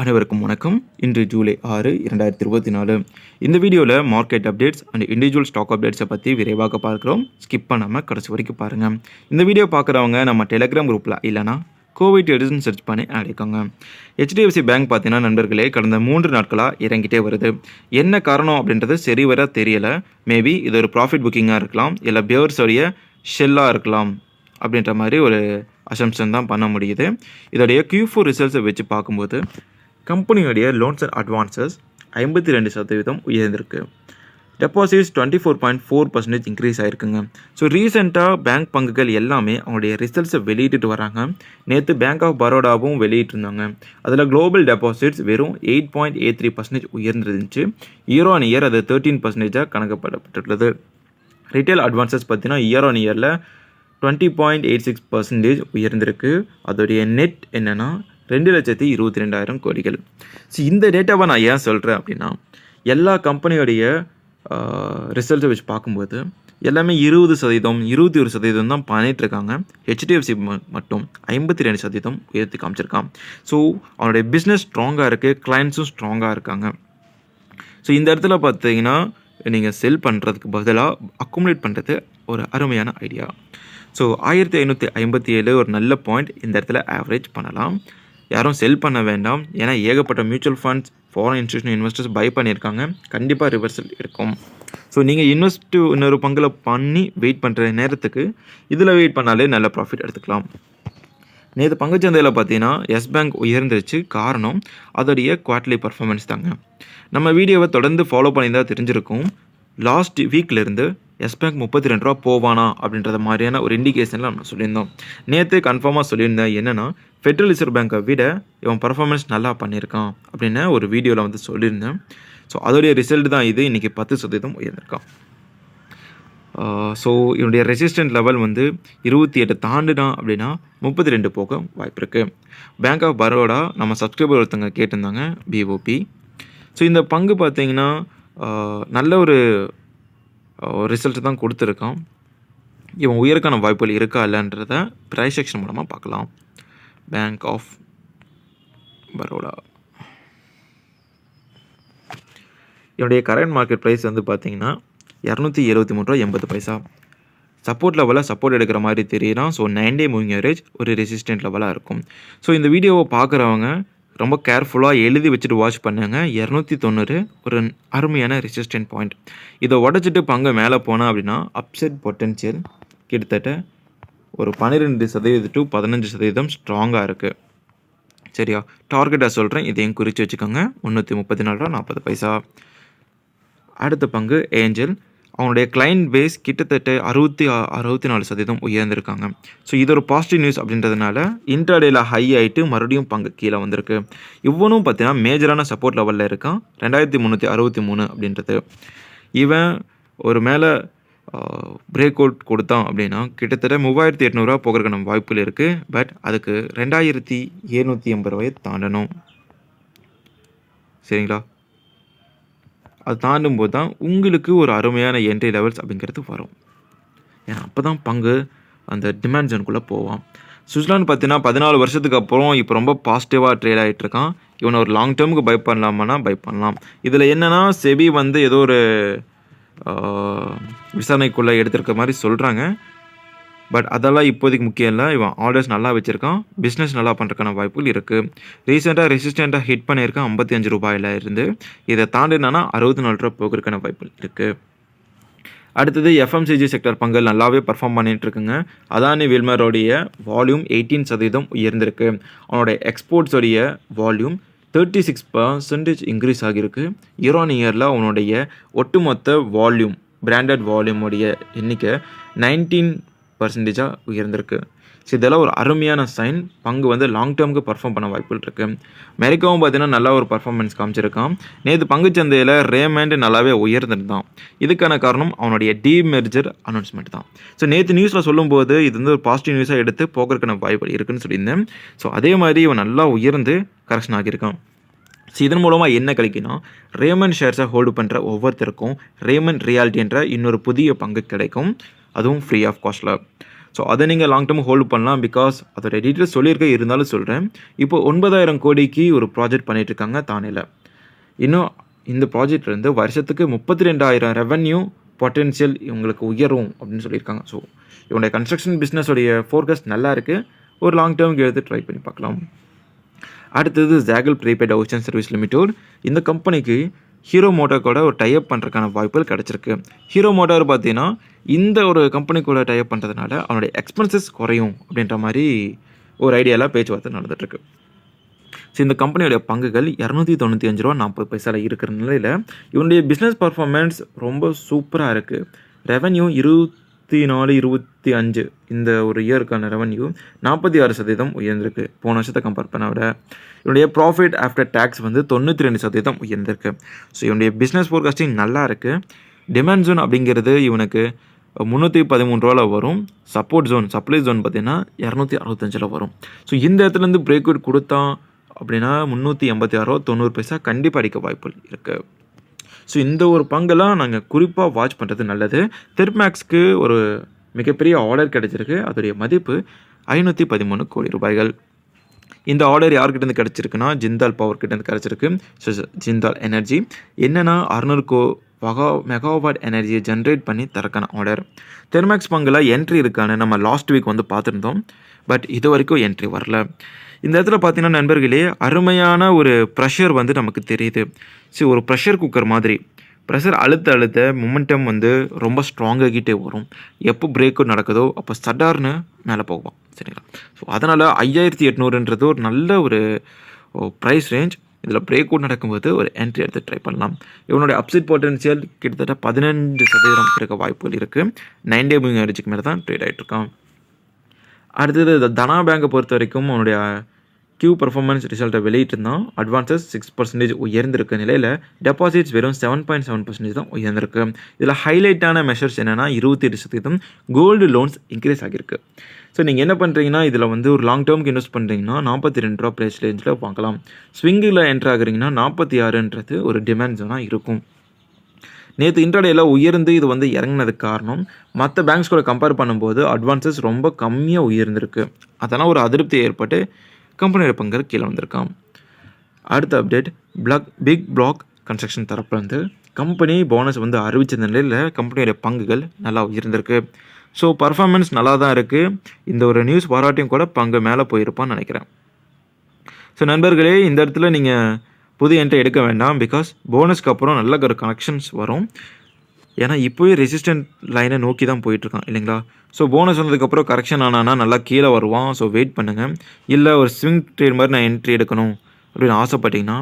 அனைவருக்கும் வணக்கம். இன்று ஜூலை ஆறு இரண்டாயிரத்தி இருபத்தி நாலு. இந்த வீடியோவில் market updates and individual stock அப்டேட்ஸை பற்றி விரைவாக பார்க்குறோம். ஸ்கிப் பண்ணாமல் கடைசி வரைக்கும் பாருங்கள் இந்த வீடியோ பார்க்குறவங்க நம்ம டெலிகிராம் குரூப்பில் இல்லைனா கோவிட் எடிசன் சர்ச் பண்ணி அழைக்கோங்க ஹெச்டிஎஃப்சி பேங்க் பார்த்தீங்கன்னா நண்பர்களே கடந்த மூன்று நாட்களாக இறங்கிட்டே வருது. என்ன காரணம் அப்படின்றது சரி வர தெரியலை. மேபி இது ஒரு ப்ராஃபிட் புக்கிங்காக இருக்கலாம். இல்லை பியர்ஸோடைய ஷெல்லாக இருக்கலாம். அப்படின்ற மாதிரி ஒரு அசம்ஷன் தான் பண்ண முடியுது. இதோடைய கியூ ஃபோர் ரிசல்ட்ஸை வச்சு பார்க்கும்போது கம்பெனியுடைய லோன்ஸ் அண்ட் அட்வான்சஸ் ஐம்பத்தி ரெண்டு சதவீதம் உயர்ந்திருக்கு. Deposits twenty four point four percentage increase ஆயிருக்குங்க so ரீசெண்டாக பேங்க் பங்குகள் எல்லாமே அவங்களுடைய ரிசல்ட்ஸை வெளியிட்டுட்டு வராங்க. நேற்று பேங்க் ஆஃப் பரோடாவும் வெளியிட்டிருந்தாங்க. அதில் குளோபல் டெபாசிட்ஸ் வெறும் eight point eight three percentage உயர்ந்திருந்துச்சு. Year on year அது தேர்ட்டீன் பர்சன்டேஜாக கணக்கப்படப்பட்டுள்ளது. ரிட்டைல் அட்வான்சஸ் பார்த்தீங்கன்னா இயர் ஆன் இயரில் twenty point eight six percentage உயர்ந்திருக்கு. அதோடைய நெட் என்னென்னா ரெண்டு லட்சத்தி இருபத்தி ரெண்டாயிரம் கோடிகள். ஸோ இந்த டேட்டாவை நான் ஏன் சொல்கிறேன் அப்படின்னா எல்லா கம்பெனியோடைய ரிசல்ட்டை வச்சு பார்க்கும்போது எல்லாமே இருபது சதவீதம் இருபத்தி ஒரு சதவீதம் தான் பண்ணிகிட்ருக்காங்க ஹெச்டிஎஃப்சி மட்டும் ஐம்பத்தி ரெண்டு சதவீதம் உயர்த்தி காமிச்சிருக்கான். ஸோ அவனுடைய பிஸ்னஸ் ஸ்ட்ராங்காக இருக்குது கிளைண்ட்ஸும் ஸ்ட்ராங்காக இருக்காங்க. ஸோ இந்த இடத்துல பார்த்தீங்கன்னா நீங்கள் செல் பண்ணுறதுக்கு பதிலாக அக்குமுலேட் பண்ணுறது ஒரு அருமையான ஐடியா ஸோ ஆயிரத்தி ஐநூற்றி ஐம்பத்தி ஏழு ஒரு நல்ல பாயிண்ட் இந்த இடத்துல ஆவரேஜ் பண்ணலாம். யாரும் செல் பண்ண வேண்டாம். ஏன்னா ஏகப்பட்ட mutual funds foreign institution investors buy பண்ணியிருக்காங்க. கண்டிப்பாக ரிவர்சல் இருக்கும் ஸோ நீங்கள் இன்வெஸ்ட் இன்னொரு பங்கில் பண்ணி வெயிட் பண்ணுற நேரத்துக்கு இதில் வெயிட் பண்ணாலே நல்ல ப்ராஃபிட் எடுத்துக்கலாம். நேற்று பங்குச்சந்தையில் பார்த்தீங்கன்னா எஸ் பேங்க் உயர்ந்துருச்சு. காரணம் அதோடைய குவார்ட்லி பர்ஃபார்மன்ஸ் தாங்க. நம்ம வீடியோவை தொடர்ந்து ஃபாலோ பண்ணியிருந்தால் தெரிஞ்சிருக்கும். லாஸ்ட் வீக்லேருந்து எஸ் பேங்க் முப்பத்தி ரெண்டு ரூபா போவானா அப்படின்றத மாதிரியான ஒரு இண்டிகேஷனில் நம்ம சொல்லியிருந்தோம். நேற்று கன்ஃபார்மாக சொல்லியிருந்தேன் என்னென்னா ஃபெட்ரல் ரிசர்வ் பேங்க்கை விட இவன் பர்ஃபார்மன்ஸ் நல்லா பண்ணியிருக்கான் அப்படின்னு ஒரு வீடியோவில் வந்து சொல்லியிருந்தேன். ஸோ அதோடைய ரிசல்ட் தான் இது. இன்றைக்கி பத்து சதவீதம் உயர்ந்திருக்கான். ஸோ இவனுடைய ரெசிஸ்டன்ட் லெவல் வந்து இருபத்தி எட்டு தாண்டுனா அப்படின்னா முப்பத்தி ரெண்டு போக வாய்ப்பு இருக்குது பேங்க் ஆஃப் பரோடா நம்ம சப்ஸ்கிரைபர் ஒருத்தங்க கேட்டிருந்தாங்க பிஓபி ஸோ இந்த பங்கு பார்த்தீங்கன்னா நல்ல ஒரு ரிசல்ட்டு தான் கொடுத்துருக்கான். இவன் உயிருக்கான வாய்ப்புகள் இருக்கா இல்லைன்றத ப்ரைஸ் செக்ஷன் மூலமாக பார்க்கலாம். பேங்க் ஆஃப் பரோடா என்னுடைய கரண்ட் மார்க்கெட் ப்ரைஸ் வந்து பார்த்தீங்கன்னா இரநூத்தி இருபத்தி மூணு ரூபா எண்பது பைசா. சப்போர்ட் லெவலில் சப்போர்ட் எடுக்கிற மாதிரி தெரியலாம் so nine day moving average ஒரு ரெசிஸ்டன்ட் லெவலாக இருக்கும். ஸோ இந்த வீடியோவை பார்க்குறவங்க ரொம்ப கேர்ஃபுல்லாக எழுதி வச்சுட்டு வாட்ச் பண்ணுங்க. இரநூத்தி தொண்ணூறு ஒரு அருமையான ரெசிஸ்டன்ட் பாயிண்ட் இதை உடச்சிட்டு பங்கு மேலே போனால் அப்படின்னா அப்செட் பொட்டன்ஷியல் கிட்டத்தட்ட ஒரு பன்னிரெண்டு சதவீதம் டு பதினஞ்சு சதவீதம் ஸ்ட்ராங்காக இருக்குது சரியா? டார்கெட்டாக சொல்கிறேன் இதையும் குறித்து வச்சுக்கோங்க. முந்நூற்றி முப்பத்தி நாலு ரூபா நாற்பது பைசா. அடுத்த பங்கு ஏஞ்சல் அவனுடைய கிளைண்ட் பேஸ் கிட்டத்தட்ட அறுபத்தி அறுபத்தி நாலு சதவீதம் உயர்ந்திருக்காங்க. ஸோ இது ஒரு பாசிட்டிவ் நியூஸ் அப்படின்றதுனால இன்ட்ராடேல ஹை ஆகிட்டு மறுபடியும் பங்கு கீழே வந்திருக்கு. இவனும் பார்த்தீங்கன்னா மேஜரான சப்போர்ட் லெவலில் இருக்கான். ரெண்டாயிரத்தி முந்நூற்றி அறுபத்தி மூணு அப்படின்றது. இவன் ஒரு மேலே பிரேக் அவுட் கொடுத்தான் அப்படின்னா கிட்டத்தட்ட மூவாயிரத்தி எட்நூறுரூவா போகிறதுக்கான வாய்ப்புகள் இருக்குது பட் அதுக்கு ரெண்டாயிரத்தி எழுநூற்றி எண்பது ரூபாயை தாண்டணும். சரிங்களா? அது தாண்டும் போது தான் உங்களுக்கு ஒரு அருமையான என்ட்ரி லெவல்ஸ் அப்படிங்கிறது வரும். ஏன்னா அப்போ தான் பங்கு அந்த டிமாண்ட் ஜோனுக்குள்ளே போவான். சுவிட்சர்லாந்து பார்த்தீங்கன்னா பதினாலு வருஷத்துக்கு அப்புறம் இப்போ ரொம்ப பாசிட்டிவாக ட்ரேட் ஆகிட்டு இருக்கான். இவனை ஒரு லாங் டேர்முக்கு பை பண்ணலாமான்னா பை பண்ணலாம். இதில் என்னென்னா செபி வந்து ஏதோ ஒரு விசாரணைக்குள்ளே எடுத்திருக்க மாதிரி சொல்கிறாங்க பட் அதெல்லாம் இப்போதைக்கு முக்கியம் இல்லை. இவன் ஆர்டர்ஸ் நல்லா வச்சுருக்கான். பிஸ்னஸ் நல்லா பண்ணுறக்கான வாய்ப்புகள் இருக்குது ரீசெண்டாக ரெசிஸ்டண்ட்டாக ஹிட் பண்ணியிருக்கான். ஐம்பத்தி அஞ்சு ரூபாயில் இருந்து. இதை தாண்டினானா அறுபத்தி நாலு ரூபா போகிறதுக்கான வாய்ப்புகள் இருக்குது அடுத்தது எஃப்எம்சிஜி செக்டர் பங்குகள் நல்லாவே பர்ஃபார்ம் பண்ணிகிட்ருக்குங்க அதானி வில்மரோடைய வால்யூம் எயிட்டீன் சதவீதம் உயர்ந்திருக்கு. அவனோட எக்ஸ்போர்ட்ஸோடைய volume thirty six percentage increase ஆகியிருக்கு. இயர் ஆன் இயரில் அவனுடைய ஒட்டுமொத்த வால்யூம் பிராண்டட் வால்யூமோடைய எண்ணிக்கை நைன்டீன் பர்சன்டேஜாக உயர்ந்திருக்கு. ஸோ இதெல்லாம் ஒரு அருமையான சைன் பங்கு வந்து லாங் டேர்முக்கு பர்ஃபார்ம் பண்ண வாய்ப்புகள் இருக்குது அமெரிக்காவும் பார்த்தீங்கன்னா நல்லா ஒரு பர்ஃபார்மன்ஸ் காமிச்சிருக்கான். நேற்று பங்குச்சந்தையில் ரேமண்ட் நல்லாவே உயர்ந்திருந்தான். இதுக்கான காரணம் அவனுடைய டீமெர்ஜர் அனௌன்ஸ்மெண்ட் தான். ஸோ நேற்று நியூஸில் சொல்லும்போது இது வந்து ஒரு பாசிட்டிவ் நியூஸாக எடுத்து போக்குறதுக்கான வாய்ப்பு இருக்குன்னு சொல்லியிருந்தேன். ஸோ அதே மாதிரி இவன் நல்லா உயர்ந்து கரெக்ஷன் ஆகியிருக்கான். ஸோ இதன் மூலமாக என்ன கிடைக்குன்னா ரேமன் ஷேர்ஸை ஹோல்டு பண்ணுற ஒவ்வொருத்தருக்கும் ரேமன் ரியாலிட்டின்ற இன்னொரு புதிய பங்கு கிடைக்கும். அதுவும் ஃப்ரீ ஆஃப் காஸ்ட்டில் ஸோ அதை நீங்கள் லாங் டேர்ம் ஹோல்டு பண்ணலாம் பிகாஸ் அதோட டீட்டெயில்ஸ் சொல்லியிருக்கேன் இருந்தாலும் சொல்கிறேன் இப்போ ஒன்பதாயிரம் கோடிக்கு ஒரு ப்ராஜெக்ட் பண்ணிகிட்ருக்காங்க இருக்காங்க தானேல. இன்னும் இந்த ப்ராஜெக்ட்லேருந்து வருஷத்துக்கு முப்பத்தி ரெண்டாயிரம் ரெவன்யூ பொட்டென்ஷியல் இவங்களுக்கு உயரும் அப்படின்னு சொல்லியிருக்காங்க. ஸோ இவனுடைய கன்ஸ்ட்ரக்ஷன் பிஸ்னஸோடைய ஃபோர்காஸ்ட் நல்லா இருக்குது ஒரு லாங் டேர்முக்கு எடுத்து ட்ரை பண்ணி பார்க்கலாம். அடுத்தது Zaggle prepaid ocean service limited இந்த கம்பெனிக்கு ஹீரோ மோட்டார் கூட ஒரு டைப் பண்ணுறதுக்கான வாய்ப்புகள் கிடச்சிருக்கு. ஹீரோ மோட்டார் பார்த்தீங்கன்னா இந்த ஒரு கம்பெனி கூட டைப் பண்ணுறதுனால அவனுடைய எக்ஸ்பென்சஸ் குறையும் அப்படின்ற மாதிரி ஒரு ஐடியாலாம் பேச்சுவார்த்தை நடந்துகிட்ருக்கு ஸோ இந்த கம்பெனியோடைய பங்குகள் இரநூத்தி தொண்ணூற்றி அஞ்சு ரூபா நாற்பது பைசாவில் இருக்கிற நிலையில் இவனுடைய பிஸ்னஸ் பர்ஃபார்மன்ஸ் ரொம்ப சூப்பராக இருக்குது ரெவன்யூ இருபத்தி நாலு இருபத்தி அஞ்சு இந்த ஒரு இயருக்கான ரெவன்யூ நாற்பத்தி ஆறு சதவீதம் உயர்ந்திருக்கு. போன வருஷத்தை கம்பேர் பண்ண விட இவனுடைய ப்ராஃபிட் ஆஃப்டர் டேக்ஸ் வந்து தொண்ணூற்றி ரெண்டு சதவீதம் உயர்ந்திருக்கு. ஸோ இவனுடைய பிஸ்னஸ் ஃபோர்காஸ்டிங் நல்லா இருக்குது டிமாண்ட் ஜோன் அப்படிங்கிறது இவனுக்கு முந்நூற்றி பதிமூணு ரூபாவில் வரும். சப்போர்ட் ஜோன் சப்ளை ஜோன் பார்த்தீங்கன்னா இரநூத்தி அறுபத்தஞ்சில் வரும். ஸோ இந்த இடத்துலேருந்து பிரேக் அவுட் கொடுத்தான் அப்படின்னா முந்நூற்றி எண்பத்தி ஆறு ரூபா தொண்ணூறு பைசா கண்டிப்பாக அடிக்க வாய்ப்புகள் இருக்குது ஸோ இந்த ஒரு பங்கெல்லாம் நாங்கள் குறிப்பாக வாட்ச் பண்ணுறது நல்லது. தெர்மேக்ஸ்க்கு ஒரு மிகப்பெரிய ஆர்டர் கிடைச்சிருக்கு. அதோடைய மதிப்பு ஐநூற்றி பதிமூணு கோடி ரூபாய்கள். இந்த ஆர்டர் யார்கிட்டேருந்து கிடச்சிருக்குன்னா ஜிந்தால் பவர் கிட்டேருந்து கிடச்சிருக்கு. ஸோ ஜிந்தால் எனர்ஜி என்னென்னா அறுநூறு கோ வகா மெகாவாட் எனர்ஜியை ஜென்ரேட் பண்ணி திறக்கான ஆர்டர் தெர்மேக்ஸ் பங்கில் என்ட்ரி இருக்கான்னு நம்ம லாஸ்ட் வீக் வந்து பார்த்துருந்தோம். பட் இது வரைக்கும் என்ட்ரி வரல. இந்த இடத்துல பார்த்தீங்கன்னா நண்பர்களே அருமையான ஒரு ப்ரெஷர் வந்து நமக்கு தெரியுது. சரி ஒரு ப்ரெஷர் குக்கர் மாதிரி. ப்ரெஷர் அழுத்த அழுத்த மொமெண்டம் வந்து ரொம்ப ஸ்ட்ராங்காகிட்டே வரும். எப்போ பிரேக் அவுட் நடக்குதோ அப்போ சடார்னு மேலே போவான் சரிங்களா? ஸோ அதனால் ஐயாயிரத்தி எட்நூறுன்றது ஒரு நல்ல ஒரு ப்ரைஸ் ரேஞ்ச் இதில் பிரேக் அவுட் நடக்கும்போது ஒரு என்ட்ரி எடுத்து ட்ரை பண்ணலாம். இவனுடைய அப்செட் பொட்டன்ஷியல் கிட்டத்தட்ட பதினஞ்சு சதவீதம் இருக்க வாய்ப்புகள் இருக்குது நைன் டே மூவிங் அடிச்சுக்கு மேலே தான் ட்ரேட் ஆகிட்டு இருக்கான். அடுத்தது தனா பேங்கை பொறுத்த வரைக்கும் அவனுடைய கியூ பர்ஃபார்மன்ஸ் ரிசல்ட்டை வெளியிட்டிருந்தான். அட்வான்சஸ் சிக்ஸ் பர்சன்டேஜ் உயர்ந்திருக்க. நிலையில் டெபாசிட்ஸ் வெறும் செவன் பாயிண்ட் செவன் பர்சன்டேஜ் தான் உயர்ந்திருக்கு. இதில் ஹைலைட்டான மெஷர்ஸ் என்னென்னா இருபத்தி எட்டு சதவீதம் கோல்டு லோன்ஸ் இன்க்ரீஸ் ஆகியிருக்கு. ஸோ நீங்கள் என்ன பண்ணுறீங்கன்னா இதில் வந்து ஒரு லாங் டேர்முக்கு இன்வெஸ்ட் பண்ணுறீங்கன்னா நாற்பத்தி ரெண்டு ரூபா ப்ரைஸ் ரேஞ்சில் வாங்கலாம் ஸ்விங்கில் என்ட்ரு ஆகுறீங்கன்னா நாற்பத்தி ஆறுன்றது ஒரு டிமாண்ட் ஜோனாக இருக்கும். நேற்று இன்டர்டேயில் உயர்ந்து இது வந்து இறங்கினதுக்கு காரணம் மற்ற பேங்க்ஸ் கூட கம்பேர் பண்ணும்போது அட்வான்சஸ் ரொம்ப கம்மியாக உயர்ந்திருக்கு. அதெல்லாம் ஒரு அதிருப்தி ஏற்பட்டு கம்பெனியோட பங்குகள் கீழே வந்திருக்கான் அடுத்த update block big block construction தரப்புலேருந்து கம்பெனி போனஸ் வந்து அறிவித்த நிலையில் கம்பெனியோட பங்குகள் நல்லா உயர்ந்திருக்கு ஸோ பர்ஃபார்மன்ஸ் நல்லா தான் இருக்குது இந்த ஒரு நியூஸ் பாராட்டியும் கூட பங்கு மேலே போயிருப்பான்னு நினைக்கிறேன். ஸோ நண்பர்களே இந்த இடத்துல நீங்கள் புது என்ட்ரி எடுக்க வேண்டாம். பிகாஸ் போனஸ்க்கு அப்புறம் நல்ல ஒரு கனெக்ஷன்ஸ் வரும். ஏன்னா இப்போயே ரெசிஸ்டன்ட் லைனை நோக்கி தான் போயிட்டுருக்கான் இல்லைங்களா? ஸோ போனஸ் வந்ததுக்கப்புறம் கரெக்ஷன் ஆனானா நல்லா கீழே வருவான். ஸோ வெயிட் பண்ணுங்கள் இல்லை ஒரு ஸ்விங் ட்ரேட் மாதிரி நான் என்ட்ரி எடுக்கணும் அப்படின்னு ஆசைப்பட்டீங்கன்னா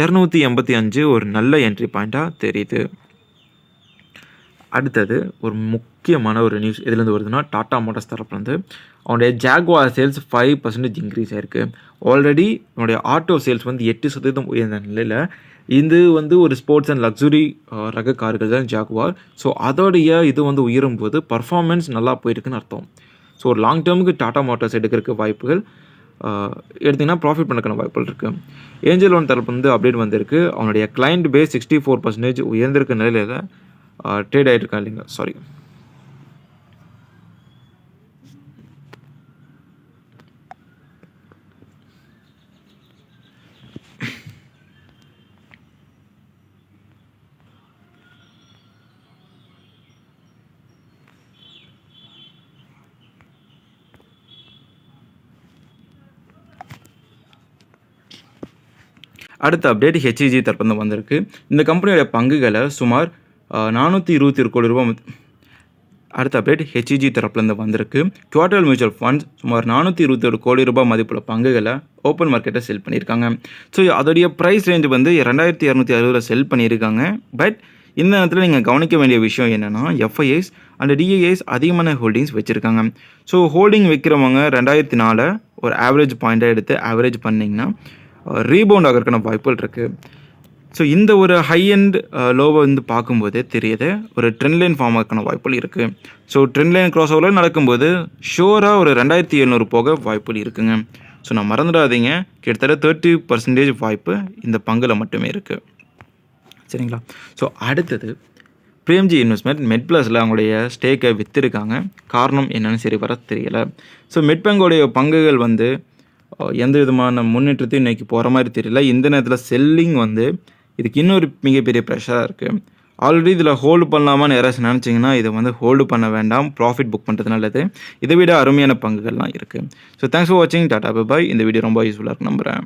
இரநூத்தி எண்பத்தி அஞ்சு ஒரு நல்ல என்ட்ரி பாயிண்ட்டாக தெரியுது. அடுத்தது ஒரு முக்கியமான ஒரு நியூஸ் இதுலேருந்து வருதுன்னா டாடா மோட்டார்ஸ் தரப்புலேருந்து. அவனுடைய Jaguar sales five percentage increase ஆயிருக்கு. ஆல்ரெடி அவனுடைய ஆட்டோ சேல்ஸ் வந்து எட்டு சதவீதம் உயர்ந்த நிலையில் இது வந்து ஒரு ஸ்போர்ட்ஸ் அண்ட் லக்ஸுரி ரக கார்கள் தான் ஜாகுவார் ஸோ அதோடைய இது வந்து உயரும் போது பர்ஃபார்மன்ஸ் நல்லா போயிருக்குன்னு அர்த்தம். ஸோ ஒரு லாங் டேர்முக்கு டாடா மோட்டார்ஸ் எடுக்கிறதுக்கு வாய்ப்புகள் எடுத்திங்கன்னா ப்ராஃபிட் பண்ணக்கான வாய்ப்புகள் இருக்குது ஏஞ்சல் ஒன் தரப்பு வந்து அப்டேட் வந்திருக்கு. அவனுடைய client base sixty four percentage உயர்ந்திருக்க நிலையில் ட்ரேட் ஆகிட்டு இருக்கா இல்லைங்க சாரி அடுத்த அப்டேட் ஹெச்இஜி தரப்பு வந்திருக்கு. இந்த கம்பெனியோட பங்குகளை சுமார் நானூற்றி இருபத்தி ஒரு கோடி ரூபாய் அடுத்த அப்டேட் ஹெச்இஜி தரப்புலேருந்து வந்திருக்கு. குவார்டல் மியூச்சுவல் ஃபண்ட்ஸ் சுமார் நானூற்றி இருபத்தி ஒரு கோடி ரூபாய் மதிப்புள்ள பங்குகளை ஓப்பன் மார்க்கெட்டை செல் பண்ணியிருக்காங்க. ஸோ அதோடைய ப்ரைஸ் ரேஞ்ச் வந்து ரெண்டாயிரத்தி இரநூத்தி அறுபதில் செல் பண்ணியிருக்காங்க. பட் இந்த நேரத்தில் நீங்கள் கவனிக்க வேண்டிய விஷயம் என்னென்னா எஃப்ஐஎஸ் அண்ட் டிஐஎஸ் அதிகமான ஹோல்டிங்ஸ் வச்சுருக்காங்க. ஸோ ஹோல்டிங் வைக்கிறவங்க ரெண்டாயிரத்தி நாலு ஒரு ஆவரேஜ் பாயிண்ட்டாக எடுத்து ஆவரேஜ் பண்ணிங்கன்னா ரீபவுண்ட் ஆகிறதுக்கான வாய்ப்புகள் இருக்குது ஸோ இந்த ஒரு ஹை அண்ட் லோவை வந்து பார்க்கும்போது தெரியுது. ஒரு ட்ரெண்ட் லைன் ஃபார்ம் ஆகிறதுக்கான வாய்ப்புகள் இருக்குது ஸோ ட்ரெண்ட் லைன் க்ராஸ் ஓவரில் நடக்கும்போது ஷோராக ஒரு ரெண்டாயிரத்தி எழுநூறு போக வாய்ப்புகள் இருக்குங்க. ஸோ நான் மறந்துடாதீங்க. கிட்டத்தட்ட தேர்ட்டி பர்சன்டேஜ் வாய்ப்பு இந்த பங்கில் மட்டுமே இருக்குது சரிங்களா? ஸோ அடுத்தது பிரேம்ஜி இன்வெஸ்ட்மெண்ட் மெட் ப்ளஸில் அவங்களுடைய ஸ்டேக்கை விற்றுருக்காங்க காரணம் என்னென்னு சரி வர தெரியலை. ஸோ மெட்பங்கோடைய பங்குகள் வந்து எந்த விதமான முன்னேற்றத்தையும் இன்றைக்கி போகிற மாதிரி தெரியல. இந்த நேரத்தில் செல்லிங் வந்து இதுக்கு இன்னொரு மிகப்பெரிய ப்ரெஷராக இருக்குது ஆல்ரெடி இதில் ஹோல்டு பண்ணலாமான்னு யாராச்சும் நினச்சிங்கன்னா இதை வந்து ஹோல்டு பண்ண வேண்டாம். ப்ராஃபிட் புக் பண்ணுறது நல்லது. இதை விட அருமையான பங்குகள்லாம் இருக்குது ஸோ தேங்க்ஸ் ஃபார் வாட்சிங் டாடா பாய் இந்த வீடியோ ரொம்ப யூஸ்ஃபுல்லாக இருக்கு நம்புகிறேன்